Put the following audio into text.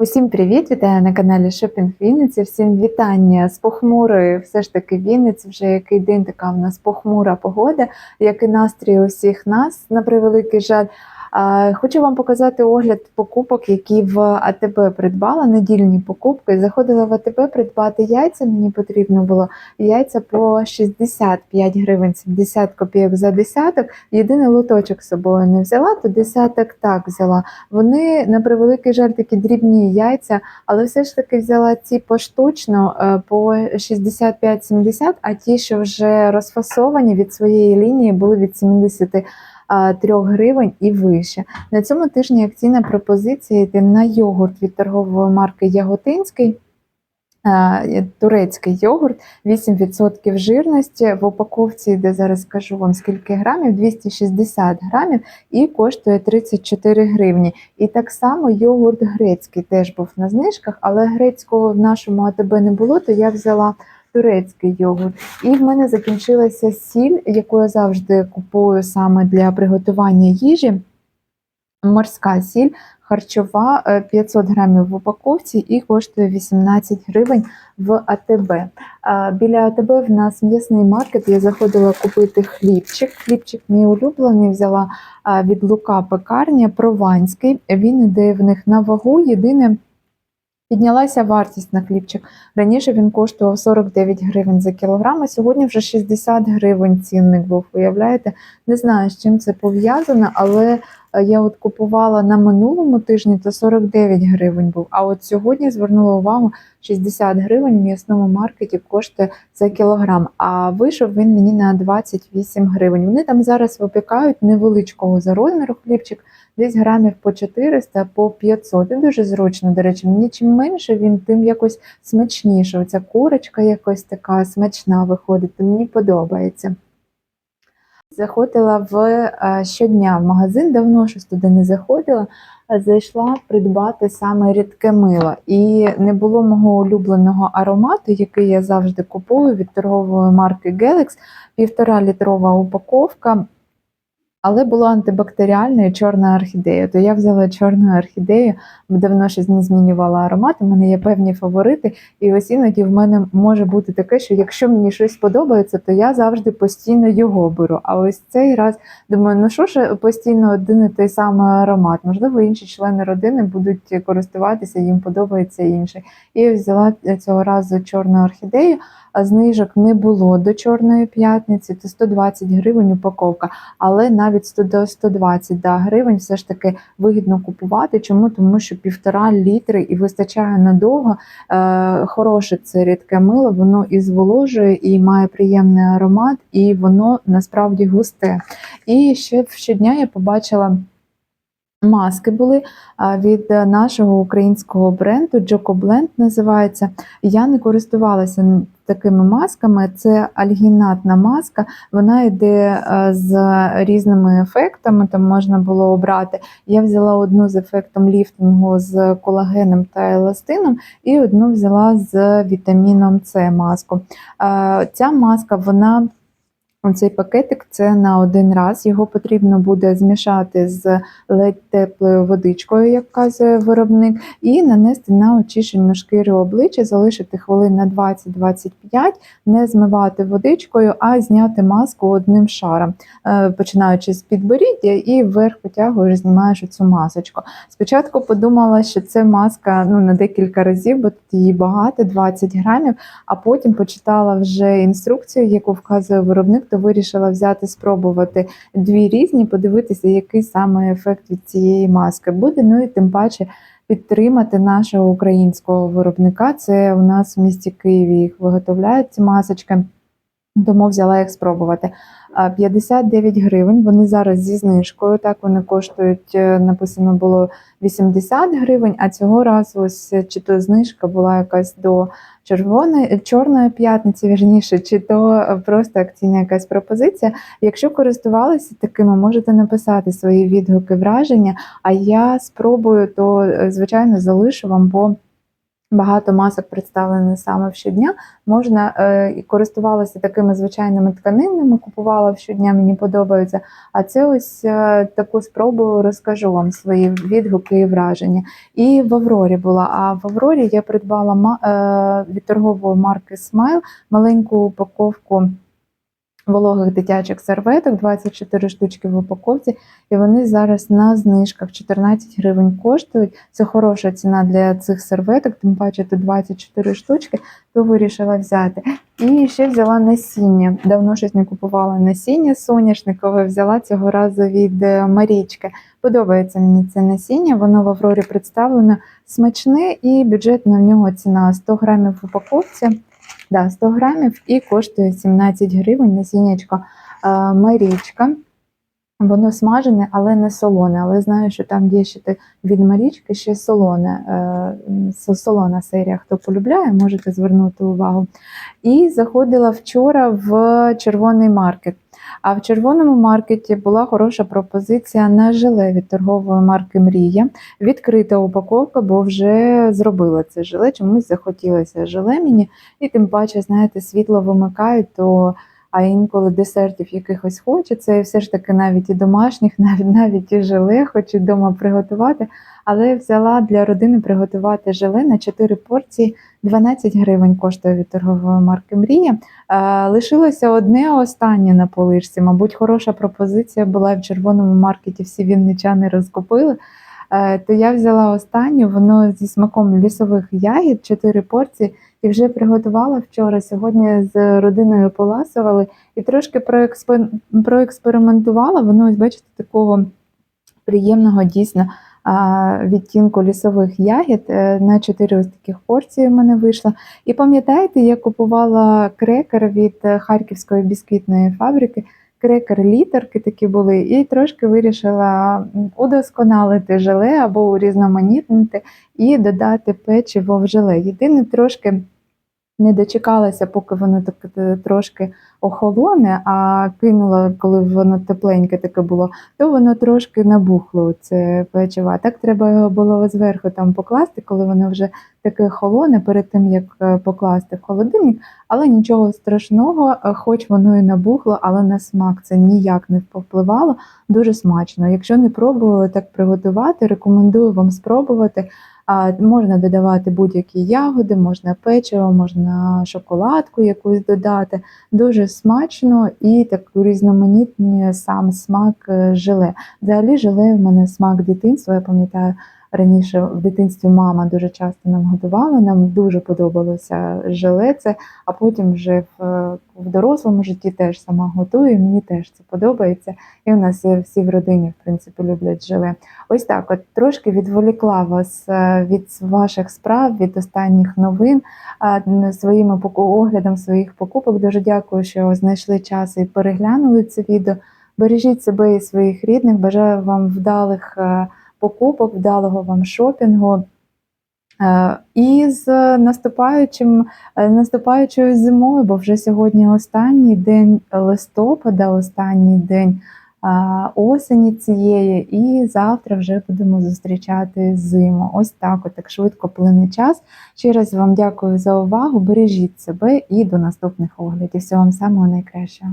Усім привіт! Вітаю на каналі Шопінг Вінниці. Всім вітання з похмурої, все ж таки Вінниці. Вже який день така в нас похмура погода, як і настрій усіх нас на превеликий жаль. Хочу вам показати огляд покупок, які в АТБ придбала. Недільні покупки. Заходила в АТБ придбати яйця. Мені потрібно було яйця по 65 гривень 70 копійок за десяток. Єдиний лоточок з собою не взяла, то десяток так взяла. Вони на превеликий жаль такі дрібні яйця, але все ж таки взяла ці поштучно е, по 65-70, а ті, що вже розфасовані від своєї лінії, були від 73 гривень і вище. На цьому тижні акційна пропозиція йде на йогурт від торгової марки Яготинський. Е, Турецький йогурт 8% жирності в упаковці, де зараз скажу вам скільки грамів, 260 грамів і коштує 34 гривні. І так само йогурт грецький теж був на знижках, але грецького в нашому АТБ не було, то я взяла турецький йогурт. І в мене закінчилася сіль, яку я завжди купую саме для приготування їжі. Морська сіль харчова е, 500 грамів в упаковці і коштує 18 гривень в АТБ. Біля АТБ в нас м'ясний маркет. Я заходила купити хлібчик. Хлібчик мій улюблений взяла від Лука пекарня прованський. Він іде в них на вагу. Єдине. Піднялася вартість на хлібчик. Раніше він коштував 49 гривень за кілограм, а сьогодні вже 60 гривень цінник був. Уявляєте? Не знаю, з чим це пов'язано, але е, я от купувала на минулому тижні, то 49 гривень був. А от сьогодні звернула увагу, 60 гривень в м'ясному маркеті коштує за кілограм. А вийшов він мені на 28 гривень. Вони там зараз випікають невеличкого за розміру хлібчик, десь грамів по 400, по 500. І дуже зручно, до речі, мені чим менше він, тим якось смачніше. Оця курочка якось така смачна виходить, мені подобається. Заходила в е, щодня в магазин, давно щось туди не заходила. Зайшла придбати саме рідке мило. І не було мого улюбленого аромату, який я завжди купую від торгової марки Galax, півтора літрова упаковка. Але була антибактеріальна і чорна орхідея. То я взяла чорну орхідею, давно щось не змінювала аромат. У мене є певні фаворити, і ось іноді в мене може бути таке, що якщо мені щось подобається, то я завжди постійно його беру. А ось цей раз думаю, ну що ж постійно один і той самий аромат. Можливо, інші члени родини будуть користуватися, їм подобається інший. І взяла цього разу чорну орхідею. Знижок не було до Чорної п'ятниці, то 120 гривень упаковка, але навіть 100 до 120 да, гривень все ж таки вигідно купувати. Чому? Тому що півтора літри і вистачає надовго. Е, Хороше це рідке мило, воно і зволожує, і має приємний аромат, і воно насправді густе. І ще щодня я побачила. Маски були від нашого українського бренду Blend називається. Я не користувалася такими масками. Це альгінатна маска, вона йде з різними ефектами, там можна було обрати. Я взяла одну з ефектом ліфтингу з колагеном та еластином, і одну взяла з вітаміном С маску. Ця маска, вона. Оцей пакетик це на один раз. Його потрібно буде змішати з ледь теплою водичкою, як вказує виробник, і нанести на очищену шкіру обличчя, залишити хвилин на 20-25, не змивати водичкою, а зняти маску одним шаром, Е, починаючи з підборіддя і вверх потягуєш, знімаєш цю масочку. Спочатку подумала, що це маска ну, на декілька разів, бо тут її багато, 20 грамів, а потім почитала вже інструкцію, яку вказує виробник то вирішила взяти, спробувати дві різні, подивитися, який саме ефект від цієї маски буде. Ну і тим паче підтримати нашого українського виробника. Це у нас в місті Києві їх виготовляють ці масочки. Тому взяла їх спробувати. 59 гривень. Вони зараз зі знижкою. Так вони коштують, е, написано було 80 гривень, а цього разу ось е, чи то знижка була якась до червоної чорної п'ятниці, вірніше, чи то е, просто акційна якась пропозиція. Якщо користувалися такими, можете написати свої відгуки, враження. А я спробую, то звичайно залишу вам, бо Багато масок представлені саме в щодня. Можна е, користувалася такими звичайними тканинами, купувала в щодня, мені подобаються. А це ось е, таку спробу розкажу вам свої відгуки і враження. І в Аврорі була. А в Аврорі я придбала е, від торгової марки Smile маленьку упаковку вологих дитячих серветок, 24 штучки в упаковці, і вони зараз на знижках 14 гривень коштують. Це хороша ціна для цих серветок, тим паче тут 24 штучки, то вирішила взяти. І ще взяла насіння. Давно щось не купувала насіння соняшникове, взяла цього разу від е, Марічки. Подобається мені це насіння, воно в Аврорі представлено смачне і бюджетна в нього ціна 100 грамів в упаковці. Да, 100 грамів і коштує 17 гривень насіннячко е, Марічка. Воно смажене, але не солоне. Але знаю, що там є ще від Марічки ще солоне, е, солона серія. Хто полюбляє, можете звернути увагу. І заходила вчора в червоний маркет. А в червоному маркеті була хороша пропозиція на желе від торгової марки Мрія. Відкрита упаковка, бо вже зробила це желе. Чомусь захотілося желе мені. І тим паче, знаєте, світло вимикають, то а інколи десертів якихось хочеться, і все ж таки навіть і домашніх, навіть навіть і желе хочу вдома приготувати. Але взяла для родини приготувати желе на 4 порції. 12 гривень коштує від торгової марки Мрія. Лишилося одне останнє на поличці. Мабуть, хороша пропозиція була в червоному маркеті. Всі вінничани розкупили. Е, то я взяла останню, воно зі смаком лісових ягід, 4 порції, і вже приготувала вчора. Сьогодні з родиною поласували і трошки проекспе- проекспериментувала. Воно, ось бачите, такого приємного дійсно відтінку лісових ягід. Е, На 4 ось таких порції в мене вийшло. І пам'ятаєте, я купувала крекер від е, Харківської бісквітної фабрики. Крекер літерки такі були, і трошки вирішила удосконалити желе або урізноманітнити і додати печиво в желе. Єдине трошки не дочекалася, поки воно так е, трошки охолоне, а кинула, коли воно тепленьке таке було, то воно трошки набухло це печиво. Так треба його було зверху там покласти, коли воно вже таке холоне, перед тим як е, покласти в холодильник. Але нічого страшного, е, хоч воно і набухло, але на смак це ніяк не повпливало. Дуже смачно. Якщо не пробували так приготувати, рекомендую вам спробувати. Можна додавати будь-які ягоди, можна печиво, можна шоколадку якусь додати. Дуже смачно і так різноманітний сам смак е, желе. Взагалі, желе в мене смак дитинства. Я пам'ятаю, раніше в дитинстві мама дуже часто нам готувала. Нам дуже подобалося желе це, а потім вже в, в дорослому житті теж сама готую. Мені теж це подобається. І у нас е, всі в родині, в принципі, люблять желе. Ось так, от трошки відволікла вас е, від ваших справ, від останніх новин а, своїми оглядом своїх покупок. Дуже дякую, що знайшли час і переглянули це відео. Бережіть себе і своїх рідних. Бажаю вам вдалих е, покупок, вдалого вам шопінгу. Е, І з наступаючим е, наступаючою зимою, бо вже сьогодні останній день листопада, останній день осені цієї, і завтра вже будемо зустрічати зиму. Ось так, от так швидко плине час. Ще раз вам дякую за увагу. Бережіть себе і до наступних оглядів. Всього вам самого найкращого.